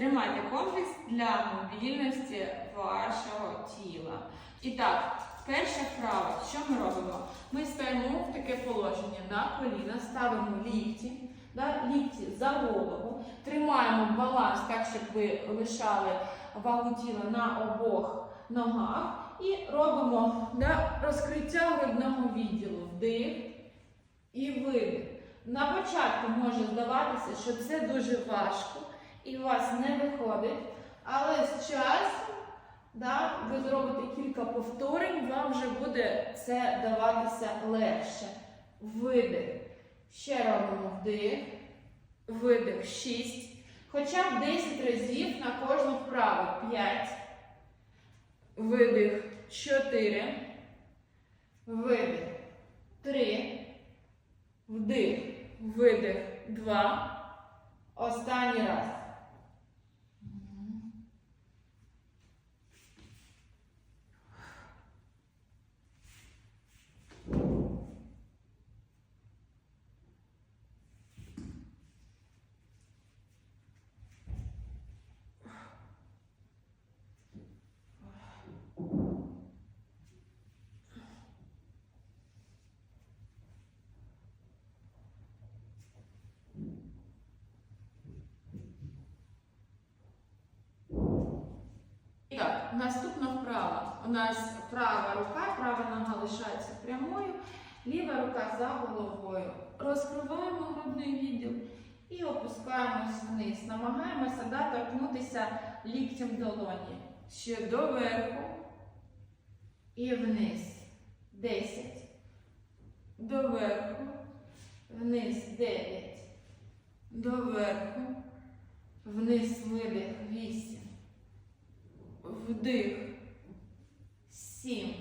Тримайте комплекс для мобільності вашого тіла. І так, перша вправа, що ми робимо? Ми стаємо в таке положення на коліна, ставимо лікті, да, лікті за голову, тримаємо баланс так, щоб ви лишали вагу тіла на обох ногах. І робимо да, розкриття грудного відділу. Вдих і видих. На початку може здаватися, що це дуже важко і у вас не виходить, але з часом да, ви зробите кілька повторень, вам вже буде це даватися легше. Видих. Ще робимо вдих, видих 6. Хоча б 10 разів на кожну вправу. 5. Видих 4. Видих 3. Вдих, видих, два. Останній раз. І так, наступна вправа. У нас права рука, права нога лишається прямою, ліва рука за головою. Розкриваємо грудний відділ і опускаємось вниз. Намагаємося да, торкнутися ліктем долоні. Ще доверху і вниз. 10. Доверху. Вниз 9. Доверху. Вниз видих 8. Вдих. Сім.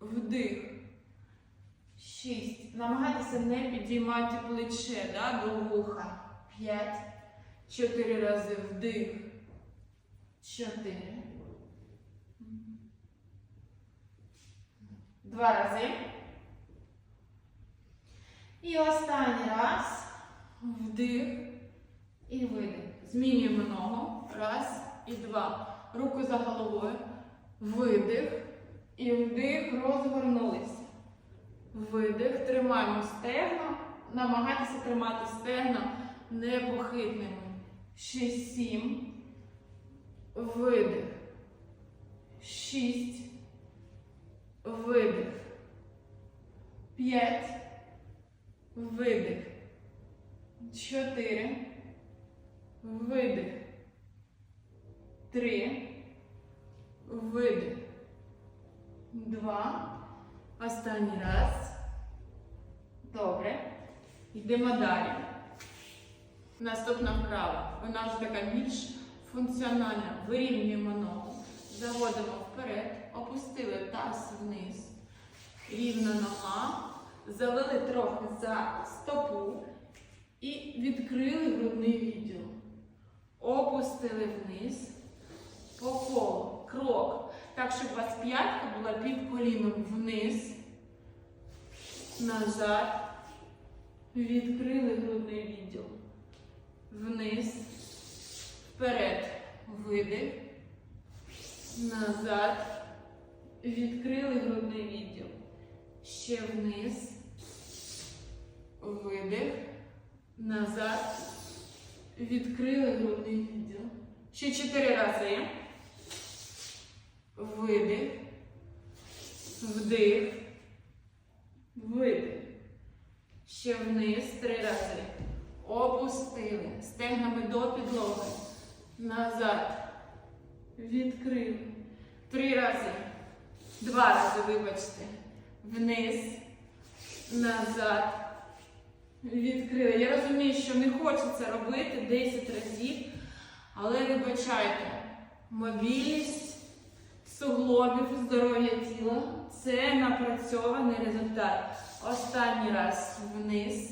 Вдих. Шість. Намагайтеся не підіймати плече да, до вуха. П'ять. Чотири рази вдих. Чотири. Два рази. І останній раз. Вдих і видих. Змінюємо ногу. Раз і два. Руку за головою. Видих. І вдих. Розгорнулися. Видих. Тримаємо стегна. Намагайтеся тримати стегна непохитними. Шість, сім. Видих. Шість. Видих. П'ять. Видих. Чотири. Видих. Три. Видих. Два. Останній раз. Добре. Йдемо далі. Наступна вправа. Вона вже така більш функціональна. Вирівнюємо ногу. Заводимо вперед. Опустили таз вниз. Рівна нога. Завели трохи за стопу. І відкрили грудний відділ. Опустили вниз. По колу. Крок. Так, щоб у вас п'ятка була під коліном вниз. Назад. Відкрили грудний відділ. Вниз. Вперед. Видих. Назад. Відкрили грудний відділ. Ще вниз. Видих. Назад. Відкрили грудний відділ. Ще чотири рази. Видих. Вдих. Видих. Ще вниз. Три рази. Опустили. Стегнами до підлоги. Назад. Відкрили. Три рази. Два рази, вибачте. Вниз. Назад. Відкрили. Я розумію, що не хочеться робити 10 разів, але вибачайте, мобільність суглобів, здоров'я тіла це напрацьований результат. Останній раз вниз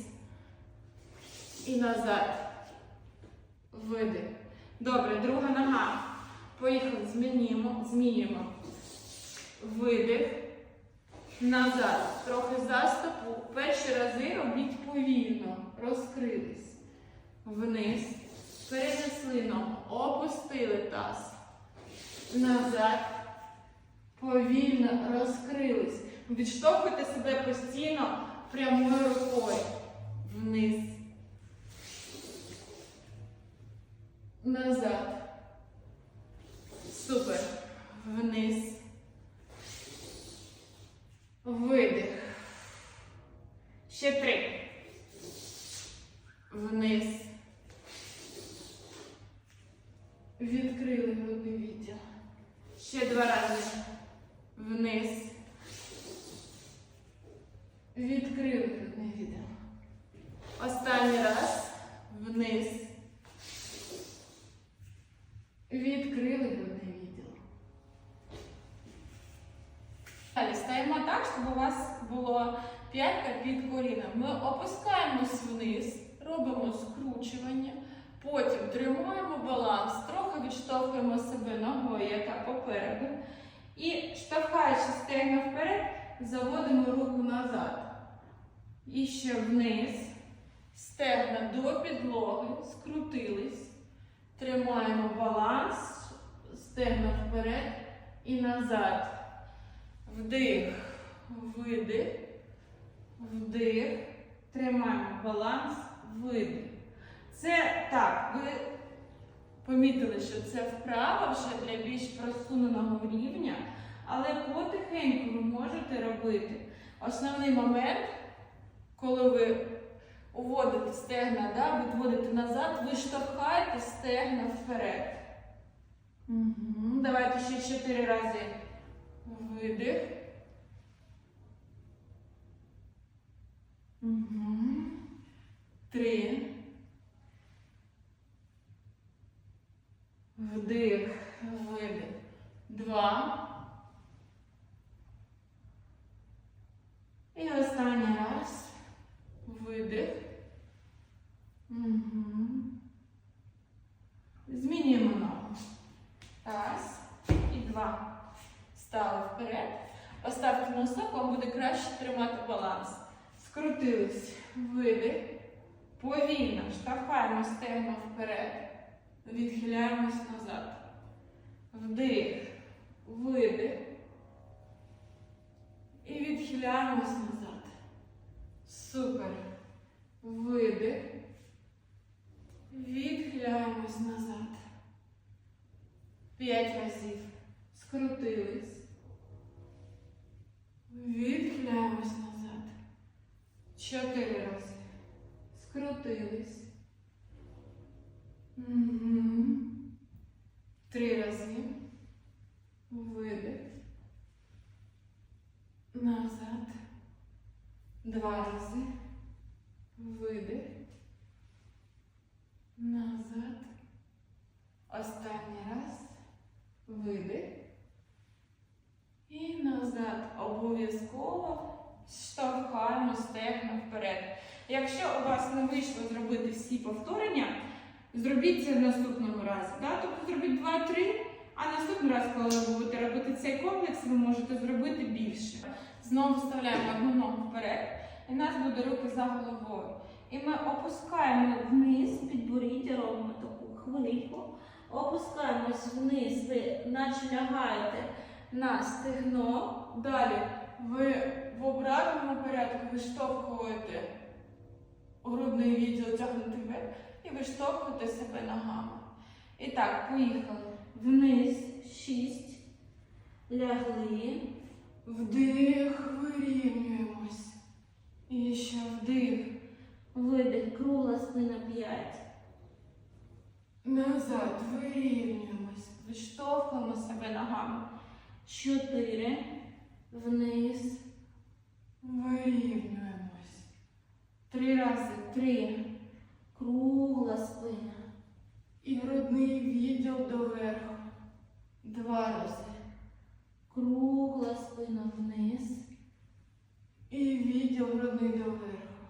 і назад. Видих. Добре, друга нога. Поїхали, змінюємо, змінюємо. Видих. Назад. Трохи за стопу. Перші рази робіть повільно. Розкрились. Вниз. Перенесли клином. Опустили таз. Назад. Повільно розкрились. Відштовхуйте себе постійно прямою рукою. Вниз. Назад. Супер. Вниз. Видих. Ще три. Вниз. Відкрили грудний відділ. Ще два рази. Вниз. Відкрили грудний відділ. Останній раз. Вниз. Відкрили грудний відділ. Далі стаємо так, щоб у вас було п'ятка під коліном. Ми опускаємось вниз, робимо скручування, потім тримаємо баланс, трохи відштовхуємо себе ногою, яка попереду. І штовхаючи стегна вперед, заводимо руку назад. І ще вниз. Стегна до підлоги, скрутились. Тримаємо баланс, стегна вперед і назад. Вдих, видих, вдих. Тримаємо баланс, видих. Це так, ви помітили, що це вправа вже для більш просуненого рівня, але потихеньку ви можете робити. Основний момент, коли ви уводите стегна, да, відводите назад, ви штовхаєте стегна вперед. Угу. Давайте ще чотири рази. Видих. Угу. Три. Вдих, видих. Два. І останній раз. Видих. Угу. Змінюємо ногу. Раз і два. Стали вперед. Поставте носок, вам буде краще тримати баланс. Скрутились. Видих. Повільно штовхаємо стегна вперед. Відхиляємось назад. Вдих. Видих. І відхиляємось назад. Супер. Видих. Відхиляємось назад. П'ять разів. Скрутились. Відхиляємось назад. Чотири рази. Скрутились. Угу. Три рази. Видих. Назад. Два рази. Видих. Назад. Останній раз. Видих. І назад. Обов'язково штовхаємо стегна вперед. Якщо у вас не вийшло зробити всі повторення, зробіть це в наступному разі. Да? Тобто зробіть 2-3, а наступний раз, коли ви будете робити цей комплекс, ви можете зробити більше. Знову вставляємо одну ногу вперед, і в нас буде руки за головою. І ми опускаємо вниз, підборіддя, робимо таку хвильку. Опускаємось вниз, ви наче лягаєте на стегно. Далі ви в обратному порядку виштовхуєте грудний відділ тягнути вверх і виштовхуєте себе ногами. І так, поїхали. Вниз, шість. Лягли. Вдих, вирівнюємось. І ще вдих. Видих, кругла спина 5. Назад вирівнюємось. Виштовхуємо себе ногами. 4. Вниз. Вирівнюємось. Три рази. Три. Кругла спина. І грудний відділ доверху. Два рази. Кругла спина вниз. І відділ грудний доверху.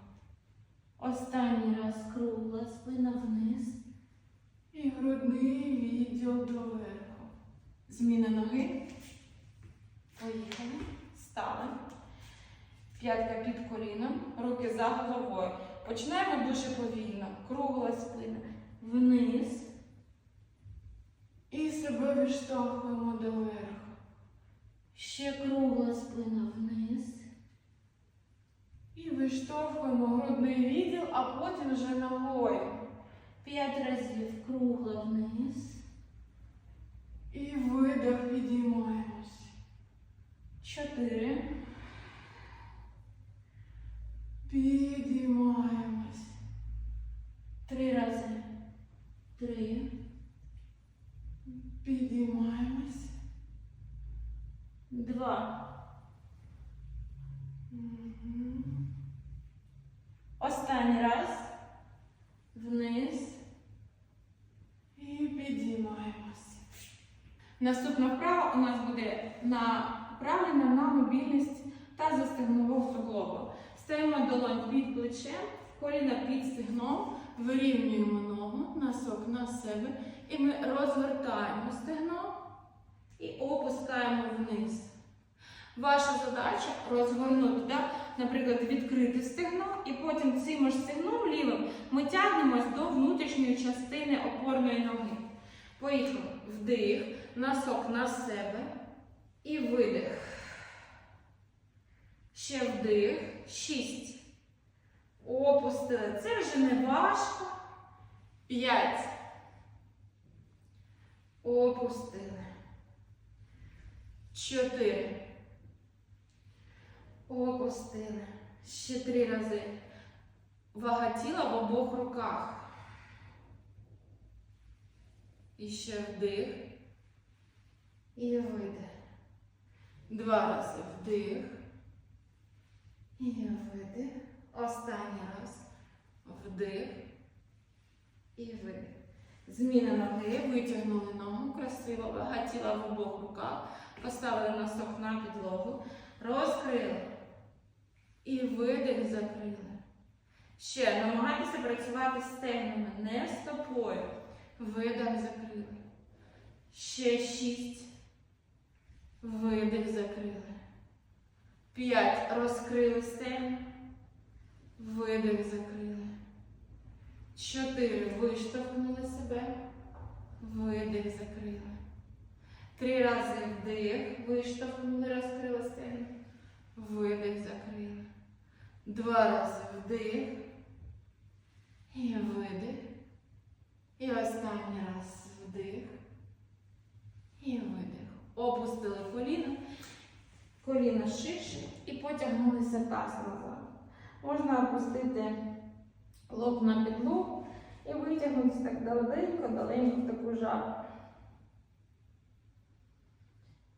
Останній раз кругла спина вниз. І грудний відділ доверху. Зміна ноги. Поїхали. Стали. П'ятка під коліном. Руки за головою. Починаємо дуже повільно. Кругла спина. Вниз. І себе відштовхуємо доверху. Ще кругла спина вниз. І виштовхуємо грудний відділ, а потім вже ногою. П'ять разів кругла вниз. І видох підіймаємось. Чотири. Підіймаємось. Три рази. Три. Підіймаємось. Два. Мгм. Останній раз. Вниз. Наступна вправа у нас буде направлена на мобільність та застегнового суглобу. Ставимо долонь під плечем, коліна під стегном, вирівнюємо ногу, носок на себе, і ми розвертаємо стегно і опускаємо вниз. Ваша задача розгорнути, да? наприклад, відкрити стегно, і потім цим ж стегном лівим ми тягнемось до внутрішньої частини опорної ноги. Поїхали. Вдих, носок на себе і видих. Ще вдих. Шість. Опустили. Це вже не важко. П'ять. Опустили. Чотири. Опустили. Ще три рази. Вага тіла в обох руках. І ще вдих. І видих. Два рази вдих. І видих. Останній раз. Вдих. І видих. Зміна ноги. Витягнули ногу. Красиво. Вага тіла в обох руках. Поставили носок на підлогу. Розкрили. І видих закрили. Ще намагайтеся працювати стегнами, не стопою. Видих закрили. Ще шість. Видих закрили. П'ять. Розкрили стегна. Видих закрили. Чотири. Виштовхнули себе. Видих закрили. Три рази вдих. Виштовхнули, розкрили стегна. Видих закрили. Два рази вдих. І видих. І останній раз вдих. І видих. Опустили коліна. Коліна ширше і потягнулися таз назад. Можна опустити лоб на підлогу і витягнутися так далеко, далеко в таку жабу.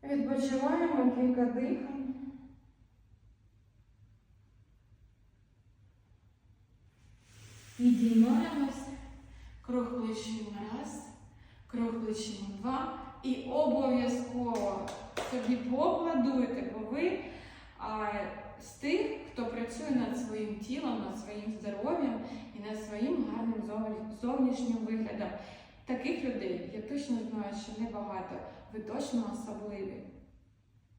Відпочиваємо кілька дихань. Підіймаємося. Круг плечима раз, круг плечима два. І обов'язково собі поаплодуйте, бо ви а, з тих, хто працює над своїм тілом, над своїм здоров'ям і над своїм гарним зовнішнім виглядом. Таких людей я точно знаю, що небагато. Ви точно особливі.